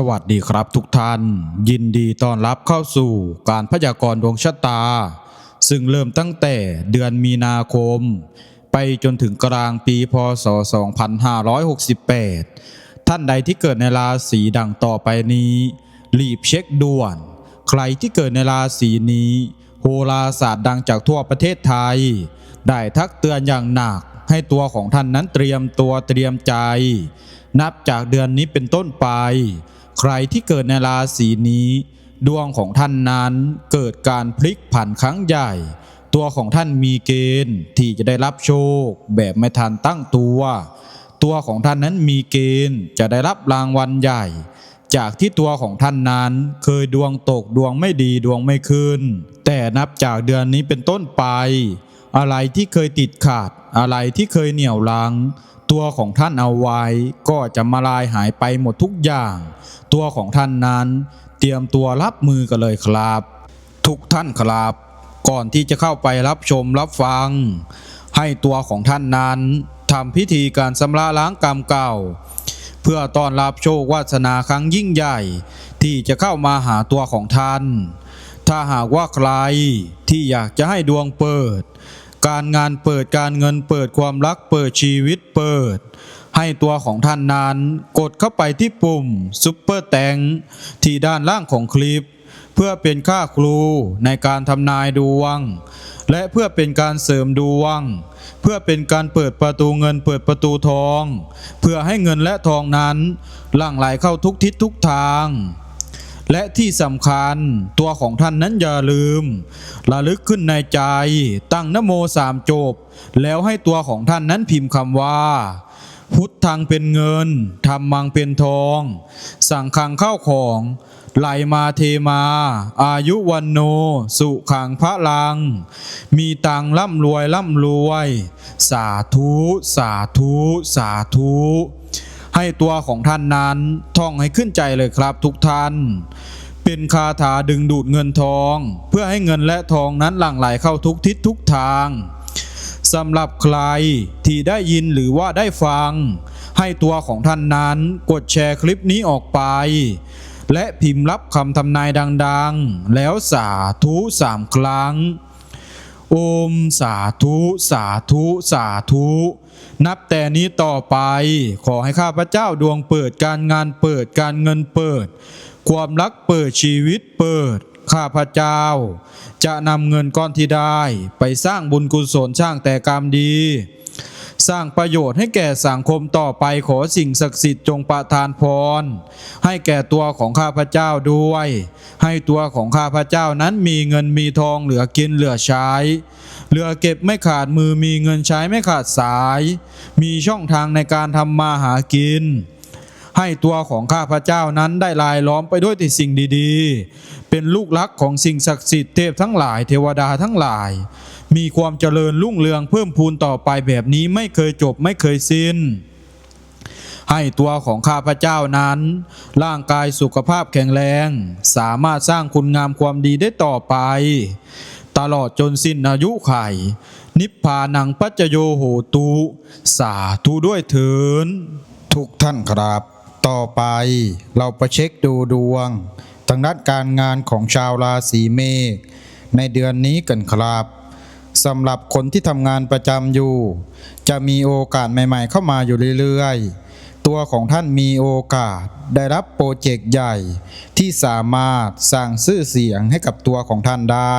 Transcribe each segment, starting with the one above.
สวัสดีครับทุกท่าน ยินดีต้อนรับเข้าสู่การพยากรณ์ดวงชะตา ซึ่งเริ่มตั้งแต่เดือนมีนาคม ไปจนถึงกลางปีพศ 2568 ท่านใดที่เกิดในราศีดังต่อไปนี้ รีบเช็คด่วน ใครที่เกิดในราศีนี้ โหราศาสตร์ดังจากทั่วประเทศไทย ได้ทักเตือนอย่างหนักให้ตัวของท่านนั้นเตรียมตัวเตรียมใจ นับจากเดือนนี้เป็นต้นไป ใครที่เกิดในราศีนี้ ดวงของท่านนั้นเกิดการพลิกผันครั้งใหญ่ ตัวของท่านมีเกณฑ์ที่จะได้รับโชค แบบไม่ทันตั้งตัว ตัวของท่านนั้นมีเกณฑ์จะได้รับรางวัลใหญ่ จากที่ตัวของท่านนั้นเคยดวงตกดวงไม่ดีดวงไม่ขึ้น แต่นับจากเดือนนี้เป็นต้นไป อะไรที่เคยติดขัดอะไรที่เคยเหนี่ยวลังตัวของท่านเอาไว้ก็จะมาลายหายไปหมดทุกอย่าง ตัวของท่านนั้น เตรียมตัวรับมือกันเลยครับ ทุกท่านครับ ก่อนที่จะเข้าไปรับชมรับฟัง ให้ตัวของท่านนั้นทำพิธีการสำระล้างกรรมเก่า เพื่อต้อนรับโชควาสนาครั้งยิ่งใหญ่ ที่จะเข้ามาหาตัวของท่าน ถ้าหากว่าใครที่อยากจะให้ดวงเปิด การงานเปิดการเงินเปิดความรักเปิดชีวิตเปิด ให้ตัวของท่านนั้น กดเข้าไปที่ปุ่มซุปเปอร์แตงที่ด้านล่างของคลิป เพื่อเป็นค่าครูในการทำนายดวง และเพื่อเป็นการเสริมดวง เพื่อเป็นการเปิดประตูเงินเปิดประตูทอง เพื่อให้เงินและทองนั้นหลั่งไหลเข้าทุกทิศทุกทางและที่สำคัญตัวของท่านนั้นอย่าลืม ระลึกขึ้นในใจ ตั้งนโมสามจบ แล้วให้ตัวของท่านนั้นพิมพ์คำว่า พุทธังเป็นเงินธรรมังเป็นทอง สั่งคังเข้าของ ไหลมาเทมา อายุวันโน สุขังพระลัง มีตังค์ร่ำรวยร่ำรวย สาธุสาธุสาธุให้ตัวของท่านนั้นท่องให้ขึ้นใจเลยครับทุกท่านเป็นคาถาดึงดูดเงินทอง เพื่อให้เงินและทองนั้นหลั่งไหลเข้าทุกทิศทุกทาง สำหรับใครที่ได้ยินหรือว่าได้ฟัง ให้ตัวของท่านนั้นกดแชร์คลิปนี้ออกไป และพิมพ์รับคำทำนายดังๆ แล้วสาธุสามครั้ง โอมสาธุสาธุสาธุ นับแต่นี้ต่อไปขอให้ข้าพเจ้าดวงเปิดการงานเปิดการเงินเปิด ความรักเปิดชีวิตเปิด ข้าพเจ้า จะนำเงินก้อนที่ได้ไปสร้างบุญกุศลสร้างแต่กรรมดี สร้างประโยชน์ให้แก่สังคมต่อไปขอสิ่งศักดิ์สิทธิ์จงประทานพร ให้แก่ตัวของข้าพเจ้าด้วย ให้ตัวของข้าพเจ้านั้นมีเงินมีทองเหลือกินเหลือใช้ เหลือเก็บไม่ขาดมือมีเงินใช้ไม่ขาดสาย มีช่องทางในการทำมาหากิน ให้ตัวของข้าพเจ้านั้นได้ลายล้อมไปด้วยแต่สิ่งดีๆ เป็นลูกรักของสิ่งศักดิ์สิทธิ์เทพทั้งหลายเทวดาทั้งหลาย มีความเจริญรุ่งเรืองเพิ่มพูนต่อไปแบบนี้ไม่เคยจบไม่เคยสิ้นให้ตัวของข้าพเจ้านั้น ร่างกายสุขภาพแข็งแรง สามารถสร้างคุณงามความดีได้ต่อไป ตลอดจนสิ้นอายุไข นิพพานังปัจจโยโหตุ สาธุด้วยเถินทุกท่านครับ ต่อไปเราไปเช็คดูดวงทางด้านการงานของชาวราศีเมษในเดือนนี้กันครับสำหรับคนที่ทำงานประจำอยู่ จะมีโอกาสใหม่ ๆ เข้ามาอยู่เรื่อยๆ ตัวของท่านมีโอกาสได้รับโปรเจกต์ใหญ่ ที่สามารถสร้างชื่อเสียงให้กับตัวของท่านได้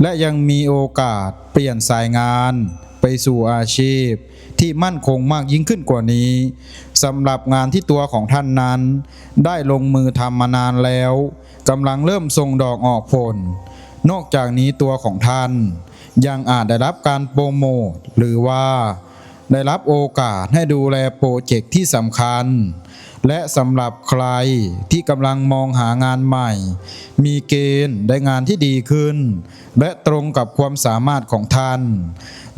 และยังมีโอกาสเปลี่ยนสายงานไปสู่อาชีพ ที่มั่นคงมากยิ่งขึ้นกว่านี้สำหรับงานที่ตัวของท่านนั้น ได้ลงมือทำมานานแล้วกำลังเริ่มส่งดอกออกผล นอกจากนี้ตัวของท่าน ยังอาจได้รับการโปรโมทหรือว่า ได้รับโอกาสให้ดูแลโปรเจกต์ที่สำคัญ และสำหรับใครที่กำลังมองหางานใหม่ มีเกณฑ์ได้งานที่ดีขึ้น และตรงกับความสามารถของท่าน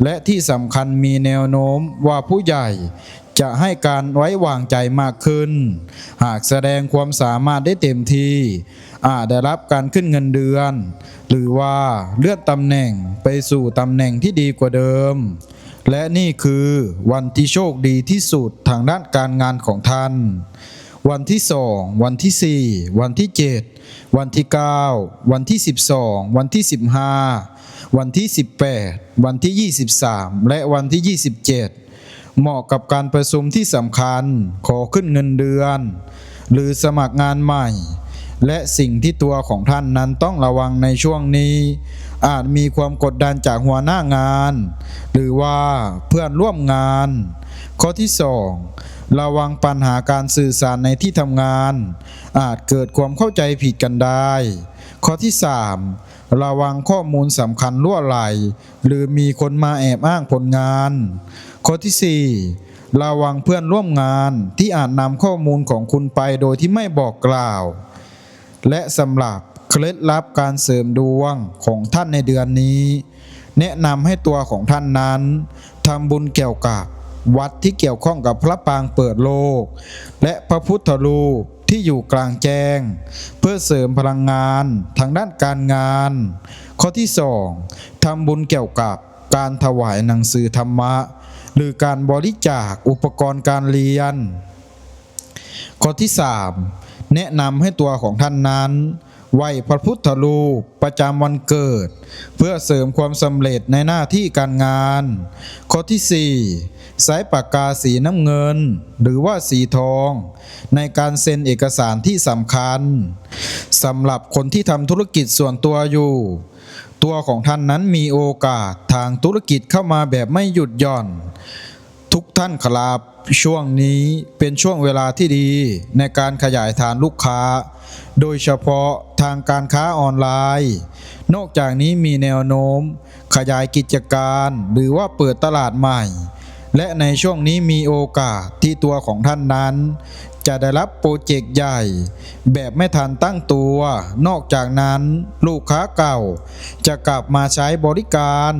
และที่สำคัญมีแนวโน้มว่าผู้ใหญ่จะให้การไว้วางใจมากขึ้น หากแสดงความสามารถได้เต็มที่อาจได้รับการขึ้นเงินเดือน หรือว่าเลื่อนตำแหน่งไปสู่ตำแหน่งที่ดีกว่าเดิม และนี่คือวันที่โชคดีที่สุดทางด้านการงานของท่าน วันที่สองวันที่สี่วันที่เจ็ดวันที่เก้าวันที่สิบสองวันที่สิบห้า วันที่สิบแปดวันที่ยี่สิบสามและวันที่ยี่สิบเจ็ดเหมาะกับการประชุมที่สำคัญ ขอขึ้นเงินเดือน หรือสมัครงานใหม่ และสิ่งที่ตัวของท่านนั้นต้องระวังในช่วงนี้ อาจมีความกดดันจากหัวหน้างาน หรือว่าเพื่อนร่วมงาน ข้อที่สองระวังปัญหาการสื่อสารในที่ทำงาน อาจเกิดความเข้าใจผิดกันได้ ข้อที่สาม ระวังข้อมูลสำคัญล่วไหล หรือมีคนมาแอบอ้างผลงาน ข้อที่สี่ระวังเพื่อนร่วมงานที่อาจนำข้อมูลของคุณไปโดยที่ไม่บอกกล่าว และสำหรับเคล็ดลับการเสริมดวงของท่านในเดือนนี้ แนะนำให้ตัวของท่านนั้นทำบุญเกี่ยวกับ วัดที่เกี่ยวข้องกับพระปางเปิดโลก และพระพุทธรูปที่อยู่กลางแจ้ง เพื่อเสริมพลังงานทางด้านการงาน ข้อที่สองทำบุญเกี่ยวกับการถวายหนังสือธรรมะ หรือการบริจาคอุปกรณ์การเรียน ข้อที่3แนะนำให้ตัวของท่านนั้น ไหวพระพุทธรูปประจำวันเกิด เพื่อเสริมความสำเร็จในหน้าที่การงาน ข้อที่ 4 สายปากกาสีน้ำเงิน หรือว่าสีทอง ในการเซ็นเอกสารที่สำคัญสำหรับคนที่ทำธุรกิจส่วนตัวอยู่ ตัวของท่านนั้นมีโอกาสทางธุรกิจเข้ามาแบบไม่หยุดหย่อน ทุกท่านครับช่วงนี้เป็นช่วงเวลาที่ดีในการขยายฐานลูกค้า โดยเฉพาะทางการค้าออนไลน์ นอกจากนี้มีแนวโน้ม ขยายกิจการหรือว่าเปิดตลาดใหม่ และในช่วงนี้มีโอกาสที่ตัวของท่านนั้น จะได้รับโปรเจกต์ใหญ่ แบบไม่ทันตั้งตัว นอกจากนั้นลูกค้าเก่า จะกลับมาใช้บริการ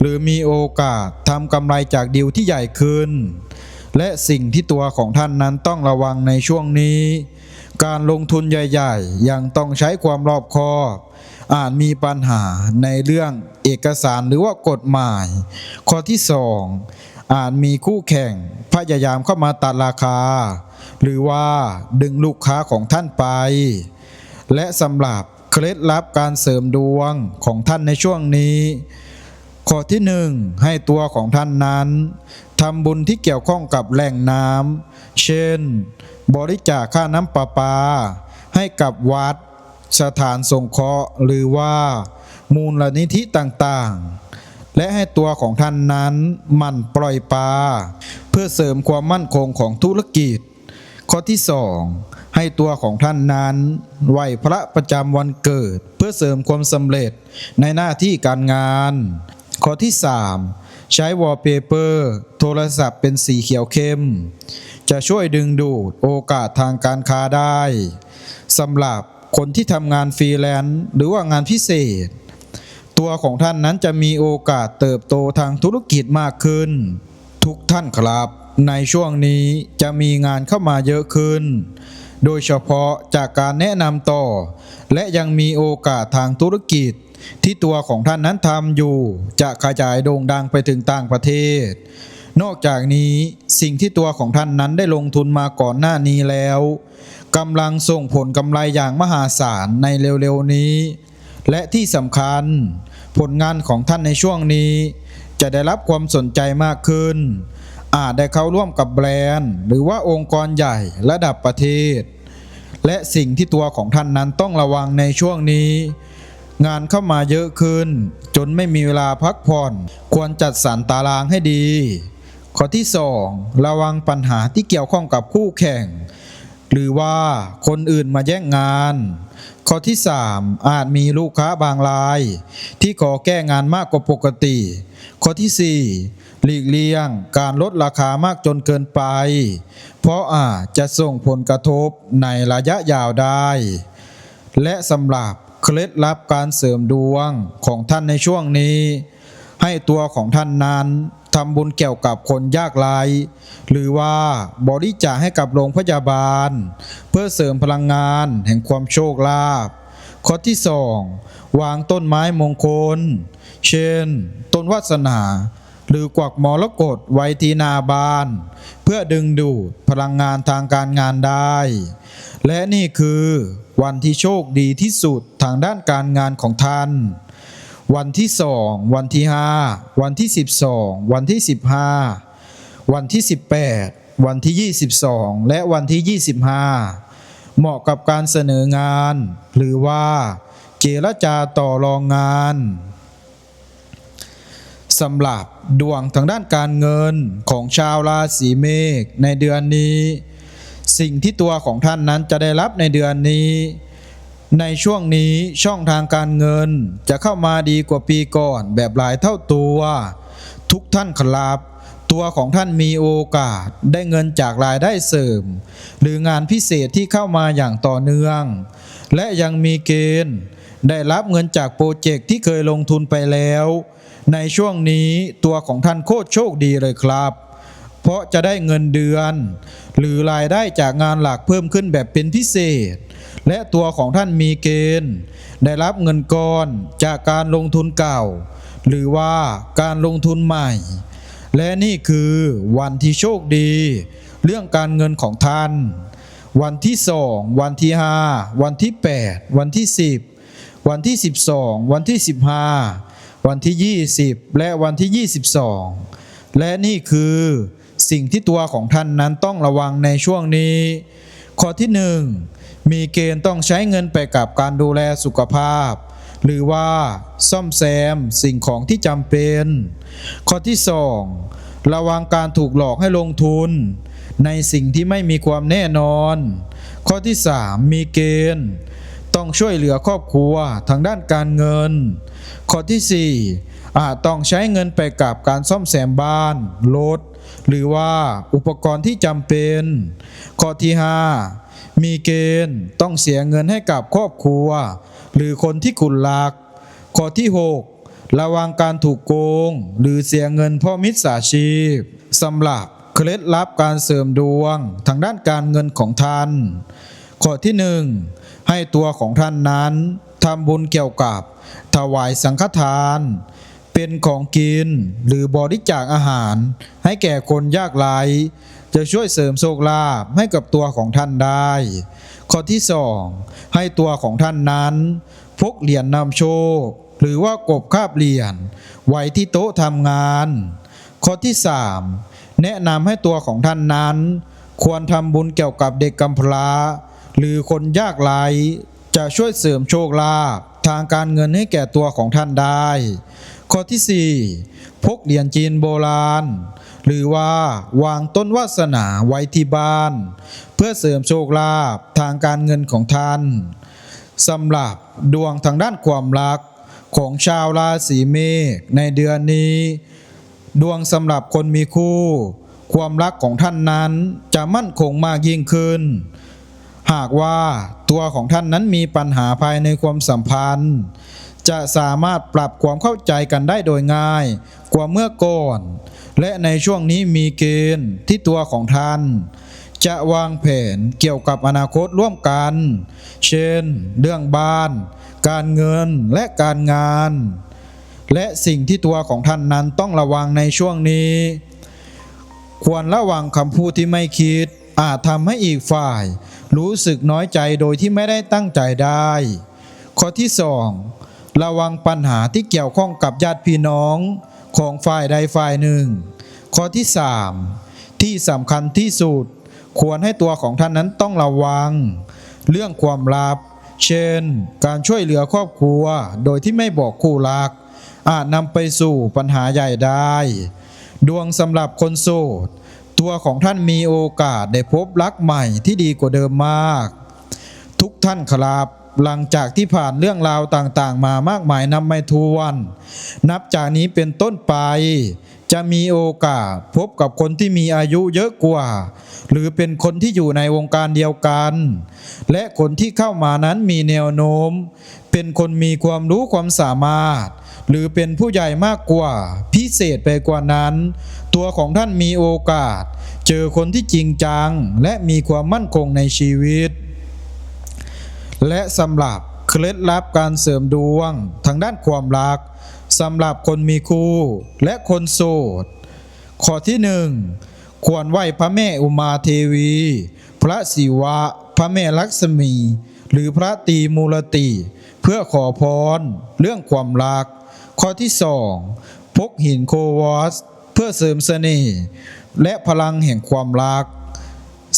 หรือมีโอกาสทำกำไรจากดีลที่ใหญ่ขึ้น และสิ่งที่ตัวของท่านนั้นต้องระวังในช่วงนี้ การลงทุนใหญ่ๆ ยังต้องใช้ความรอบคอบอาจมีปัญหาในเรื่องเอกสารหรือว่ากฎหมาย ข้อที่สองอาจมีคู่แข่งพยายามเข้ามาตัดราคา หรือว่าดึงลูกค้าของท่านไป และสำหรับเคล็ดลับการเสริมดวงของท่านในช่วงนี้ ข้อที่หนึ่งให้ตัวของท่านนั้นทำบุญที่เกี่ยวข้องกับแหล่งน้ำเช่น บริจาคค่าน้ำประปา ให้กับวัด สถานสงเคราะห์ หรือว่า มูลนิธิต่างๆ และให้ตัวของท่านนั้นมั่นปล่อยปลาเพื่อเสริมความมั่นคงของธุรกิจ ข้อที่สองให้ตัวของท่านนั้นไหวพระประจำวันเกิด เพื่อเสริมความสำเร็จในหน้าที่การงาน ข้อที่3ใช้วอลเปเปอร์ โทรศัพท์เป็นสีเขียวเข้ม จะช่วยดึงดูดโอกาสทางการค้าได้สำหรับคนที่ทำงานฟรีแลนซ์หรือว่างานพิเศษ ตัวของท่านนั้นจะมีโอกาสเติบโตทางธุรกิจมากขึ้น ทุกท่านครับ ในช่วงนี้จะมีงานเข้ามาเยอะขึ้น โดยเฉพาะจากการแนะนำต่อ และยังมีโอกาสทางธุรกิจ ที่ตัวของท่านนั้นทำอยู่ จะขยายโด่งดังไปถึงต่างประเทศ นอกจากนี้สิ่งที่ตัวของท่านนั้นได้ลงทุนมาก่อนหน้านี้แล้วกำลังส่งผลกำไรอย่างมหาศาลในเร็วๆนี้ และที่สำคัญ ผลงานของท่านในช่วงนี้ จะได้รับความสนใจมากขึ้น อาจได้เข้าร่วมกับแบรนด์ หรือว่าองค์กรใหญ่ระดับประเทศ และสิ่งที่ตัวของท่านนั้นต้องระวังในช่วงนี้ งานเข้ามาเยอะขึ้น จนไม่มีเวลาพักผ่อน ควรจัดสรรตารางให้ดี ข้อที่ 2 ระวังปัญหาที่เกี่ยวข้องกับคู่แข่ง หรือว่าคนอื่นมาแย่งงาน ข้อที่ 3 อาจมีลูกค้าบางราย ที่ขอแก้งานมากกว่าปกติ ข้อที่ 4 หลีกเลี่ยงการลดราคามากจนเกินไป เพราะอาจจะส่งผลกระทบในระยะยาวได้ และสำหรับเคล็ดลับการเสริมดวงของท่านในช่วงนี้ ให้ตัวของท่านนั้น ทำบุญเกี่ยวกับคนยากไร้หรือว่าบริจาคให้กับโรงพยาบาล เพื่อเสริมพลังงานแห่งความโชคลาภข้อที่สองวางต้นไม้มงคล เช่น ต้นวาสนา หรือกวักมรกตไว้ที่นาบาน เพื่อดึงดูดพลังงานทางการงานได้ และนี่คือวันที่โชคดีที่สุดทางด้านการงานของท่าน วันที่สองวันที่ห้าวันที่สิบสองวันที่สิบห้าวันที่สิบแปดวันที่ยี่สิบสองและวันที่ยี่สิบห้าเหมาะกับการเสนองาน หรือว่าเจรจาต่อรองงานสำหรับดวงทางด้านการเงินของชาวราศีเมษในเดือนนี้ สิ่งที่ตัวของท่านนั้นจะได้รับในเดือนนี้ ในช่วงนี้ช่องทางการเงินจะเข้ามาดีกว่าปีก่อนแบบหลายเท่าตัว ทุกท่านครับ ตัวของท่านมีโอกาสได้เงินจากรายได้เสริม หรืองานพิเศษที่เข้ามาอย่างต่อเนื่อง และยังมีเกณฑ์ ได้รับเงินจากโปรเจกต์ที่เคยลงทุนไปแล้ว ในช่วงนี้ตัวของท่านโคตรโชคดีเลยครับ เพราะจะได้เงินเดือน หรือรายได้จากงานหลักเพิ่มขึ้นแบบเป็นพิเศษ และตัวของท่านมีเกณฑ์ ได้รับเงินก้อนจากการลงทุนเก่า หรือว่าการลงทุนใหม่ และนี่คือวันที่โชคดี เรื่องการเงินของท่าน วันที่สองวันที่ห้าวันที่แปดวันที่สิบวันที่สิบสองวันที่สิบห้าวันที่ยี่สิบและวันที่ยี่สิบสองและนี่คือ สิ่งที่ตัวของท่านนั้นต้องระวังในช่วงนี้ ข้อที่หนึ่งมีเกณฑ์ต้องใช้เงินไปกับการดูแลสุขภาพ หรือว่าซ่อมแซมสิ่งของที่จำเป็น ข้อที่สองระวังการถูกหลอกให้ลงทุน ในสิ่งที่ไม่มีความแน่นอน ข้อที่สามมีเกณฑ์ต้องช่วยเหลือครอบครัวทางด้านการเงิน ข้อที่สี่อาจต้องใช้เงินไปกับการซ่อมแซมบ้าน รถ หรือว่าอุปกรณ์ที่จำเป็น ข้อที่ห้ามีเกณฑ์ต้องเสียเงินให้กับครอบครัว หรือคนที่คุณรัก ข้อที่หกระวังการถูกโกง หรือเสียเงินเพ่อมิจฉาชีพสำหรับเคล็ดลับการเสริมดวงทางด้านการเงินของท่าน ข้อที่หนึ่งให้ตัวของท่านนั้นทำบุญเกี่ยวกับ ถวายสังฆทาน เป็นของกินหรือบริจาคอาหาร ให้แก่คนยากไร้จะช่วยเสริมโชคลาภให้กับตัวของท่านได้ ข้อที่สองให้ตัวของท่านนั้น พกเหรียญนำโชค หรือว่ากบคาบเหรียญไว้ที่โต๊ะทำงาน ข้อที่สามแนะนำให้ตัวของท่านนั้น ควรทำบุญเกี่ยวกับเด็กกำพร้า หรือคนยากไร้จะช่วยเสริมโชคลาภทางการเงินให้แก่ตัวของท่านได้ ข้อที่ 4 พกเหรียญจีนโบราณ หรือว่าวางต้นวาสนาไว้ที่บ้าน เพื่อเสริมโชคลาภทางการเงินของท่านสำหรับดวงทางด้านความรักของชาวราศีเมษในเดือนนี้ ดวงสำหรับคนมีคู่ ความรักของท่านนั้นจะมั่นคงมากยิ่งขึ้น หากว่าตัวของท่านนั้นมีปัญหาภายในความสัมพันธ์ จะสามารถปรับความเข้าใจกันได้โดยง่ายกว่าเมื่อก่อน และในช่วงนี้มีเกณฑ์ที่ตัวของท่าน จะวางแผนเกี่ยวกับอนาคตร่วมกัน เช่น เรื่องบ้าน การเงินและการงาน และสิ่งที่ตัวของท่านนั้นต้องระวังในช่วงนี้ ควรระวังคำพูดที่ไม่คิด อาจทำให้อีกฝ่าย รู้สึกน้อยใจโดยที่ไม่ได้ตั้งใจได้ ข้อที่สอง ระวังปัญหาที่เกี่ยวข้องกับญาติพี่น้องของฝ่ายใดฝ่ายหนึ่ง ข้อที่สามที่สำคัญที่สุด ควรให้ตัวของท่านนั้นต้องระวัง เรื่องความลับ เช่น การช่วยเหลือครอบครัว โดยที่ไม่บอกคู่รัก อาจนำไปสู่ปัญหาใหญ่ได้ ดวงสำหรับคนโสดตัวของท่านมีโอกาสได้พบรักใหม่ที่ดีกว่าเดิมมาก ทุกท่านครับ หลังจากที่ผ่านเรื่องราวต่างๆ มามากมายนับไม่ถ้วน นับจากนี้เป็นต้นไป จะมีโอกาสพบกับคนที่มีอายุเยอะกว่า หรือเป็นคนที่อยู่ในวงการเดียวกัน และคนที่เข้ามานั้นมีแนวโน้ม เป็นคนมีความรู้ความสามารถ หรือเป็นผู้ใหญ่มากกว่า พิเศษไปกว่านั้น ตัวของท่านมีโอกาส เจอคนที่จริงจัง และมีความมั่นคงในชีวิต และสำหรับเคล็ดลับการเสริมดวงทางด้านความรักสำหรับคนมีคู่และคนโสด ข้อที่หนึ่งควรไหว้พระแม่อุมาเทวี พระศิวะ พระแม่ลักษมี หรือพระตีมูลติ เพื่อขอพรเรื่องความรัก ข้อที่สองพกหินโควอส เพื่อเสริมเสน่ห์และพลังแห่งความรัก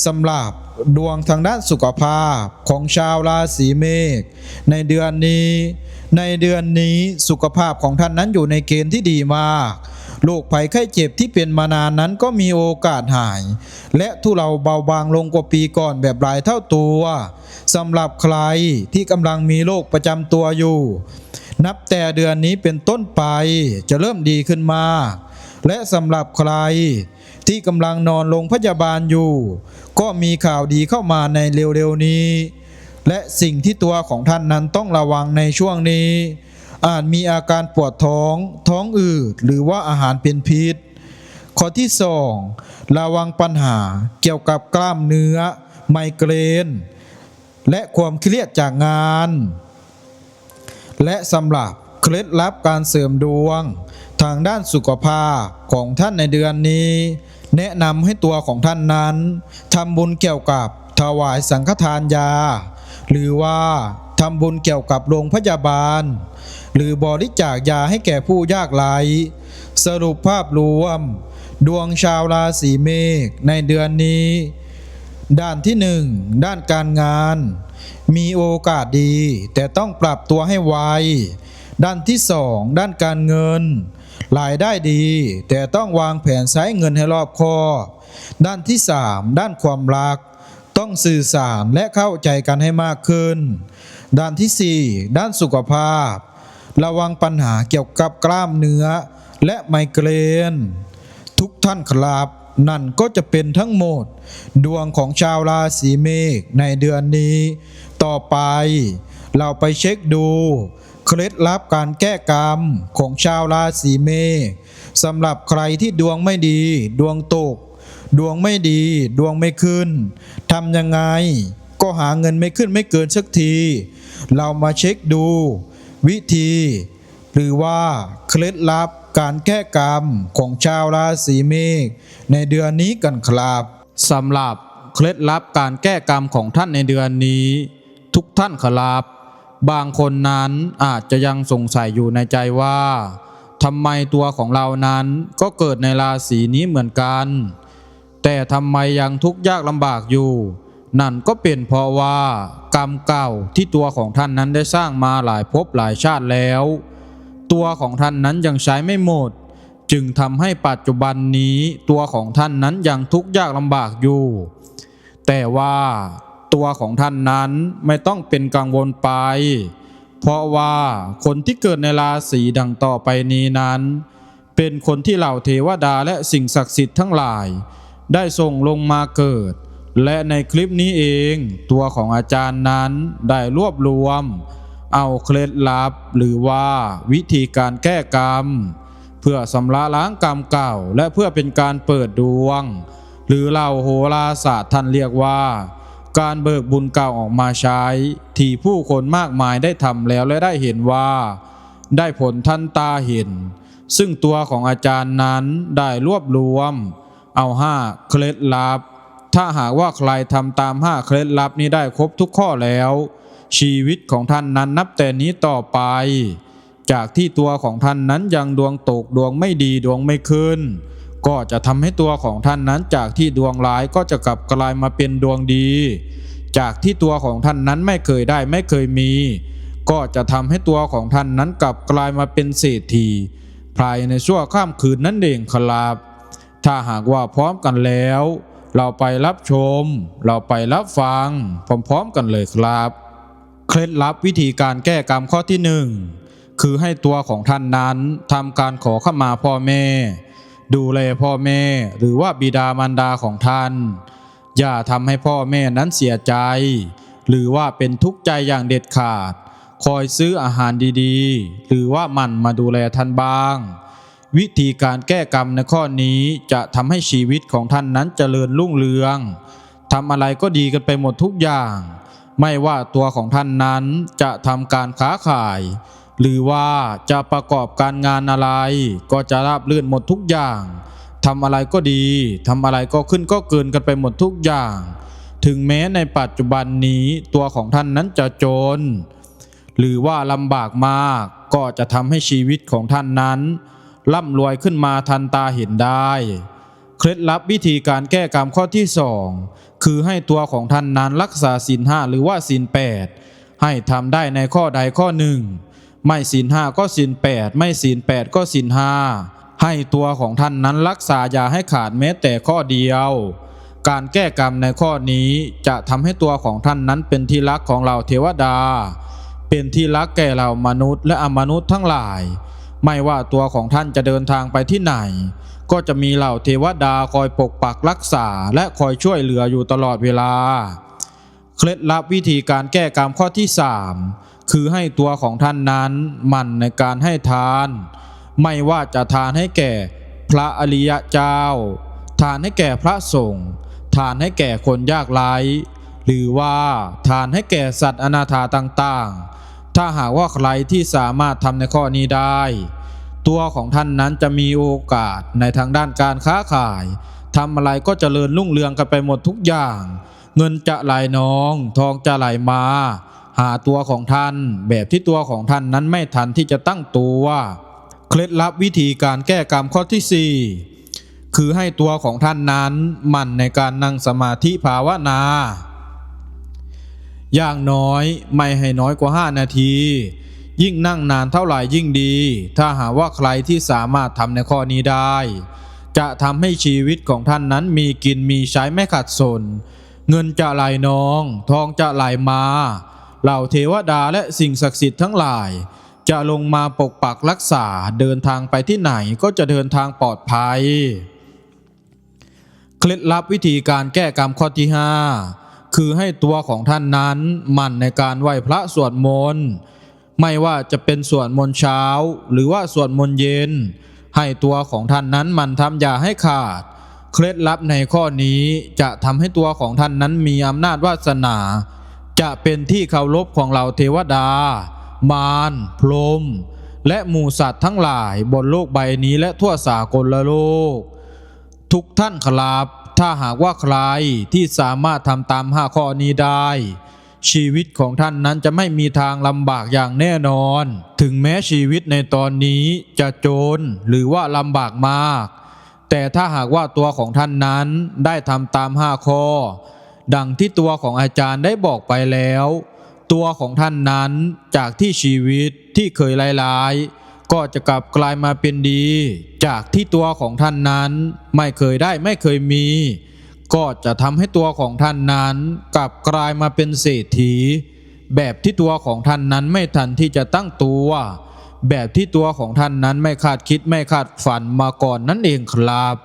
สำหรับดวงทางด้านสุขภาพของชาวราศีเมษในเดือนนี้ ในเดือนนี้สุขภาพของท่านนั้นอยู่ในเกณฑ์ที่ดีมากโรคภัยไข้เจ็บที่เป็นมานานนั้นก็มีโอกาสหาย และทุเลาเบาบางลงกว่าปีก่อนแบบหลายเท่าตัวสำหรับใครที่กำลังมีโรคประจำตัวอยู่ นับแต่เดือนนี้เป็นต้นไปจะเริ่มดีขึ้นมา และสำหรับใคร ที่กำลังนอนโรงพยาบาลอยู่ ก็มีข่าวดีเข้ามาในเร็วๆนี้ และสิ่งที่ตัวของท่านนั้นต้องระวังในช่วงนี้ อาจมีอาการปวดท้อง ท้องอืดหรือว่าอาหารเป็นพิษ ข้อที่สองระวังปัญหาเกี่ยวกับกล้ามเนื้อ ไมเกรน และความเครียดจากงาน และสำหรับเคล็ดลับการเสริมดวง ทางด้านสุขภาพของท่านในเดือนนี้ แนะนำให้ตัวของท่านนั้นทำบุญเกี่ยวกับถวายสังฆทานยา หรือว่าทำบุญเกี่ยวกับโรงพยาบาล หรือบริจาคยาให้แก่ผู้ยากไร้สรุปภาพรวม ดวงชาวราศีเมษในเดือนนี้ ด้านที่หนึ่งด้านการงาน มีโอกาสดีแต่ต้องปรับตัวให้ไวด้านที่สองด้านการเงิน รายได้ดี แต่ต้องวางแผนใช้เงินให้รอบคอบด้านที่สามด้านความรัก ต้องสื่อสารและเข้าใจกันให้มากขึ้น ด้านที่สี่ด้านสุขภาพ ระวังปัญหาเกี่ยวกับกล้ามเนื้อ และไมเกรน ทุกท่านครับ นั่นก็จะเป็นทั้งหมด ดวงของชาวราศีเมษในเดือนนี้ ต่อไปเราไปเช็คดู เคล็ดลับการแก้กรรมของชาวราศีเมษสำหรับใครที่ดวงไม่ดี ดวงตก ดวงไม่ดี ดวงไม่ขึ้นทำยังไง ก็หาเงินไม่ขึ้นไม่เกินสักที เรามาเช็คดู วิธี หรือว่าเคล็ดลับการแก้กรรมของชาวราศีเมษในเดือนนี้กันครับสำหรับเคล็ดลับการแก้กรรมของท่านในเดือนนี้ ทุกท่านครับ บางคนนั้นอาจจะยังสงสัยอยู่ในใจว่าทำไมตัวของเรานั้นก็เกิดในราศีนี้เหมือนกัน แต่ทำไมยังทุกข์ยากลำบากอยู่ นั่นก็เป็นเพราะว่ากรรมเก่าที่ตัวของท่านนั้นได้สร้างมาหลายภพหลายชาติแล้ว ตัวของท่านนั้นยังใช้ไม่หมด จึงทำให้ปัจจุบันนี้ตัวของท่านนั้นยังทุกข์ยากลำบากอยู่ แต่ว่า ตัวของท่านนั้นไม่ต้องเป็นกังวลไป เพราะว่าคนที่เกิดในราศีดังต่อไปนี้นั้น เป็นคนที่เหล่าเทวดาและสิ่งศักดิ์สิทธิ์ทั้งหลาย ได้ส่งลงมาเกิด และในคลิปนี้เองตัวของอาจารย์นั้นได้รวบรวม เอาเคล็ดลับหรือว่าวิธีการแก้กรรม เพื่อสำระล้างกรรมเก่าและเพื่อเป็นการเปิดดวง หรือเหล่าโหราศาสตร์ท่านเรียกว่า การเบิกบุญเก่าออกมาใช้ ที่ผู้คนมากมายได้ทำแล้วและได้เห็นว่า ได้ผลท่านตาเห็น ซึ่งตัวของอาจารย์นั้นได้รวบรวม เอาห้าเคล็ดลับ ถ้าหากว่าใครทำตามห้าเคล็ดลับนี้ได้ครบทุกข้อแล้ว ชีวิตของท่านนั้นนับแต่นี้ต่อไป จากที่ตัวของท่านนั้นยังดวงตกดวงไม่ดีดวงไม่ขึ้น ก็จะทำให้ตัวของท่านนั้นจากที่ดวงร้ายก็จะกลับกลายมาเป็นดวงดี จากที่ตัวของท่านนั้นไม่เคยได้ไม่เคยมี ก็จะทำให้ตัวของท่านนั้นกลับกลายมาเป็นเศรษฐีภายในชั่วข้ามคืนนั่นเองครับถ้าหากว่าพร้อมกันแล้ว เราไปรับชม เราไปรับฟังพร้อมๆกันเลยครับ เคล็ดลับวิธีการแก้กรรมข้อที่หนึ่งคือให้ตัวของท่านนั้นทำการขอขมาพ่อแม่ ดูแลพ่อแม่หรือว่าบิดามารดาของท่าน อย่าทำให้พ่อแม่นั้นเสียใจ หรือว่าเป็นทุกข์ใจอย่างเด็ดขาด คอยซื้ออาหารดีๆ หรือว่ามันมาดูแลท่านบ้าง วิธีการแก้กรรมในข้อนี้จะทำให้ชีวิตของท่านนั้นเจริญรุ่งเรืองทำอะไรก็ดีกันไปหมดทุกอย่าง ไม่ว่าตัวของท่านนั้นจะทำการค้าขาย หรือว่าจะประกอบการงานอะไร ก็จะราบรื่นหมดทุกอย่างทำอะไรก็ดีทำอะไรก็ขึ้นก็เกินกันไปหมดทุกอย่าง ถึงแม้ในปัจจุบันนี้ตัวของท่านนั้นจะจน หรือว่าลำบากมากก็จะทำให้ชีวิตของท่านนั้นร่ำรวยขึ้นมาทันตาเห็นได้ เคล็ดลับวิธีการแก้กรรมข้อที่สองคือให้ตัวของท่านนั้นรักษาศีลห้าหรือว่าศีลแปดให้ทำได้ในข้อใดข้อหนึ่ง ไม่ศีลห้าก็ศีลแปดไม่ศีลแปดก็ศีลห้าให้ตัวของท่านนั้นรักษาอย่าให้ขาดแม้แต่ข้อเดียว การแก้กรรมในข้อนี้จะทำให้ตัวของท่านนั้นเป็นที่รักของเราเทวดา เป็นที่รักแก่เรามนุษย์และอมนุษย์ทั้งหลาย ไม่ว่าตัวของท่านจะเดินทางไปที่ไหน ก็จะมีเหล่าเทวดาคอยปกปักรักษาและคอยช่วยเหลืออยู่ตลอดเวลา เคล็ดลับวิธีการแก้กรรมข้อที่3 คือให้ตัวของท่านนั้นมั่นในการให้ทาน ไม่ว่าจะทานให้แก่พระอริยเจ้า ทานให้แก่พระสงฆ์ทานให้แก่คนยากไร้หรือว่าทานให้แก่สัตว์อนาถาต่างๆ ถ้าหากว่าใครที่สามารถทำในข้อนี้ได้ ตัวของท่านนั้นจะมีโอกาสในทางด้านการค้าขายทำอะไรก็เจริญรุ่งเรืองกันไปหมดทุกอย่าง เงินจะไหลนอง ทองจะไหลมา หาตัวของท่านแบบที่ตัวของท่านนั้นไม่ทันที่จะตั้งตัวเคล็ดลับวิธีการแก้กรรมข้อที่ 4 คือให้ตัวของท่านนั้นมั่นในการนั่งสมาธิภาวนา อย่างน้อยไม่ให้น้อยกว่า 5 นาที ยิ่งนั่งนานเท่าไหร่ยิ่งดี ถ้าหาว่าใครที่สามารถทำในข้อนี้ได้ จะทำให้ชีวิตของท่านนั้นมีกินมีใช้ไม่ขาดสน เงินจะไหลนอง ทองจะไหลมา เหล่าเทวดาและสิ่งศักดิ์สิทธิ์ทั้งหลาย จะลงมาปกปักรักษาเดินทางไปที่ไหนก็จะเดินทางปลอดภัย เคล็ดลับวิธีการแก้กรรมข้อที่ 5 คือให้ตัวของท่านนั้นหมั่นในการไหว้พระสวดมนต์ไม่ว่าจะเป็นสวดมนต์เช้า หรือว่าสวดมนต์เย็น ให้ตัวของท่านนั้นหมันทำอย่าให้ขาด เคล็ดลับในข้อนี้จะทำให้ตัวของท่านนั้นมีอำนาจวาสนา จะเป็นที่เคารพของเหล่าเทวดา มารพรหมและหมู่สัตว์ทั้งหลายบนโลกใบนี้และทั่วสากลโลก ทุกท่านครับถ้าหากว่าใครที่สามารถทำตามห้าข้อนี้ได้ ชีวิตของท่านนั้นจะไม่มีทางลำบากอย่างแน่นอน ถึงแม้ชีวิตในตอนนี้จะโจนหรือว่าลำบากมาก แต่ถ้าหากว่าตัวของท่านนั้นได้ทำตามห้าข้อ ดังที่ตัวของอาจารย์ได้บอกไปแล้ว ตัวของท่านนั้นจากที่ชีวิตที่เคยร้ายๆ ก็จะกลับกลายมาเป็นดี จากที่ตัวของท่านนั้นไม่เคยได้ไม่เคยมี ก็จะทำให้ตัวของท่านนั้นกลับกลายมาเป็นเศรษฐี แบบที่ตัวของท่านนั้นไม่ทันที่จะตั้งตัว แบบที่ตัวของท่านนั้นไม่คาดคิดไม่คาดฝันมาก่อนนั่นเองครับ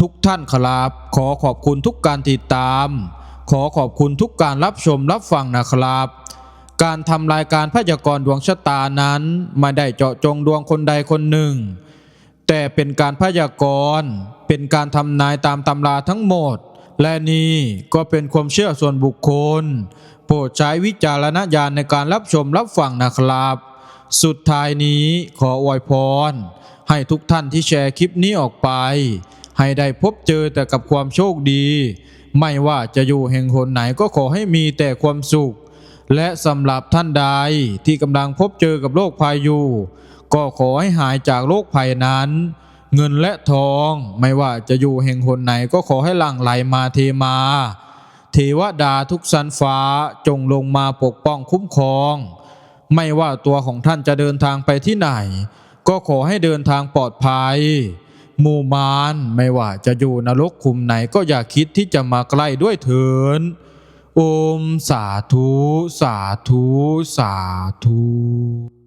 ทุกท่านครับ ขอขอบคุณทุกการติดตาม ขอขอบคุณทุกการรับชมรับฟังนะครับ การทำรายการพยากรณ์ดวงชะตานั้นไม่ได้เจาะจงดวงคนใดคนหนึ่ง แต่เป็นการพยากรณ์เป็นการทำนายตามตำราทั้งหมด และนี่ก็เป็นความเชื่อส่วนบุคคล โปรดใช้วิจารณญาณในการรับชมรับฟังนะครับ สุดท้ายนี้ขออวยพรให้ทุกท่านที่แชร์คลิปนี้ออกไป ให้ได้พบเจอแต่กับความโชคดี ไม่ว่าจะอยู่แห่งหนไหนก็ขอให้มีแต่ความสุข และสำหรับท่านใดที่กำลังพบเจอกับโรคภัยอยู่ ก็ขอให้หายจากโรคภัยนั้น เงินและทองไม่ว่าจะอยู่แห่งหนไหนก็ขอให้หลั่งไหลมาเทมาเทวดาทุกสันฟ้าจงลงมาปกป้องคุ้มครอง ไม่ว่าตัวของท่านจะเดินทางไปที่ไหน ก็ขอให้เดินทางปลอดภัย หมู่มารไม่ว่าจะอยู่นรกคุมไหนก็อย่าคิดที่จะมาใกล้ด้วยเถินโอมสาธุ สาธุ สาธุ